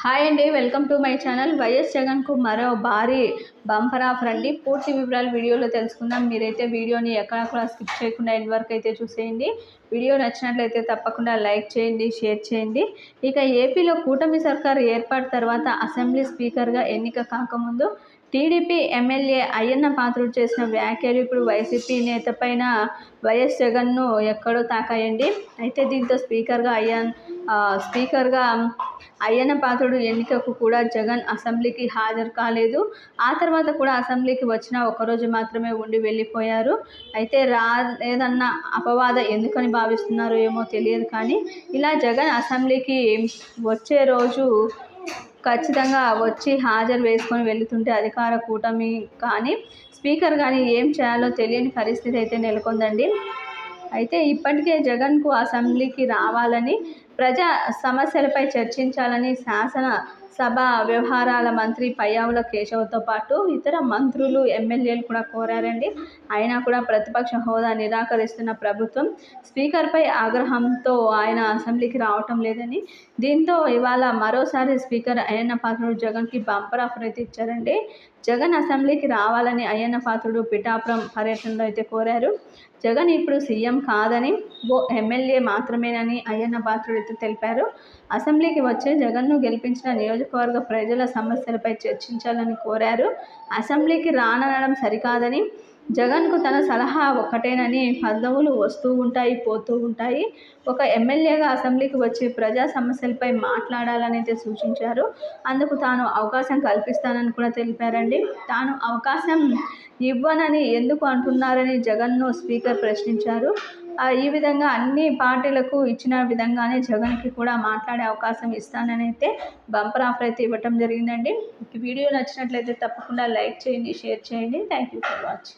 Hi అండి welcome to my channel. YS జగన్కు మరో భారీ బంపర్ ఆఫర్ అండి పూర్తి వివరాలు వీడియోలో తెలుసుకుందాం. మీరైతే వీడియోని ఎక్కడ స్కిప్ చేయకుండా ఎండ్ వరకు అయితే చూసేయండి. వీడియో నచ్చినట్లయితే తప్పకుండా లైక్ చేయండి షేర్ చేయండి. ఇక ఏపీలో కూటమి సర్కారు ఏర్పాటు తర్వాత అసెంబ్లీ స్పీకర్గా ఎన్నిక కాకముందు టీడీపీ ఎమ్మెల్యే అయ్యన్న పాత్రుడు చేసిన వ్యాఖ్యలు ఇప్పుడు వైసీపీ నేత పైన వైఎస్ జగన్ను ఎక్కడో తాకాయండి. అయితే దీంతో స్పీకర్గా అయ్యన్ స్పీకర్గా అయ్యన్న పాత్రుడు ఎన్నికకు కూడా జగన్ అసెంబ్లీకి హాజరు కాలేదు. ఆ తర్వాత కూడా అసెంబ్లీకి వచ్చిన ఒకరోజు మాత్రమే ఉండి వెళ్ళిపోయారు. అయితే రా లేదన్న అపవాద ఎందుకని భావిస్తున్నారో ఏమో తెలియదు కానీ ఇలా జగన్ అసెంబ్లీకి వచ్చే రోజు ఖచ్చితంగా వచ్చి హాజరు వేసుకొని వెళుతుంటే అధికార కూటమి కానీ స్పీకర్ కానీ ఏం చేయాలో తెలియని పరిస్థితి అయితే నెలకొందండి. అయితే ఇప్పటికే జగన్కు అసెంబ్లీకి రావాలని ప్రజా సమస్యలపై చర్చించాలని శాసన సభ వ్యవహారాల మంత్రి పయ్యావుల కేశవ్తో పాటు ఇతర మంత్రులు ఎమ్మెల్యేలు కూడా కోరారండి. అయినా కూడా ప్రతిపక్ష హోదా నిరాకరిస్తున్న ప్రభుత్వం స్పీకర్పై ఆగ్రహంతో ఆయన అసెంబ్లీకి రావటం లేదని. దీంతో ఇవాళ మరోసారి స్పీకర్ అయ్యన్న పాత్రుడు జగన్కి బంపర్ ఆఫర్ అయితే ఇచ్చారండి. జగన్ అసెంబ్లీకి రావాలని అయ్యన్న పాత్రుడు పిఠాపురం పర్యటనలో అయితే కోరారు. జగన్ ఇప్పుడు సీఎం కాదని ఓ ఎమ్మెల్యే మాత్రమేనని అయ్యన్న పాత్రుడు అయితే తెలిపారు. అసెంబ్లీకి వచ్చే జగన్ను గెలిపించిన నియోజక నియోజకవర్గ ప్రజల సమస్యలపై చర్చించాలని కోరారు. అసెంబ్లీకి రానడం సరికాదని జగన్కు తన సలహా ఒక్కటేనని పదవులు వస్తూ ఉంటాయి పోతూ ఉంటాయి. ఒక ఎమ్మెల్యేగా అసెంబ్లీకి వచ్చి ప్రజా సమస్యలపై మాట్లాడాలని అయితే సూచించారు. అందుకు తాను అవకాశం కల్పిస్తానని కూడా తెలిపారండి. తాను అవకాశం ఇవ్వనని ఎందుకు అంటున్నారని జగన్ను స్పీకర్ ప్రశ్నించారు. ఈ విధంగా అన్ని పార్టీలకు ఇచ్చిన విధంగానే జగన్కి కూడా మాట్లాడే అవకాశం ఇస్తానని అయితే బంపర్ ఆఫర్ అయితే ఇవ్వటం జరిగిందండి. వీడియో నచ్చినట్లయితే తప్పకుండా లైక్ చేయండి షేర్ చేయండి. Thank you for watching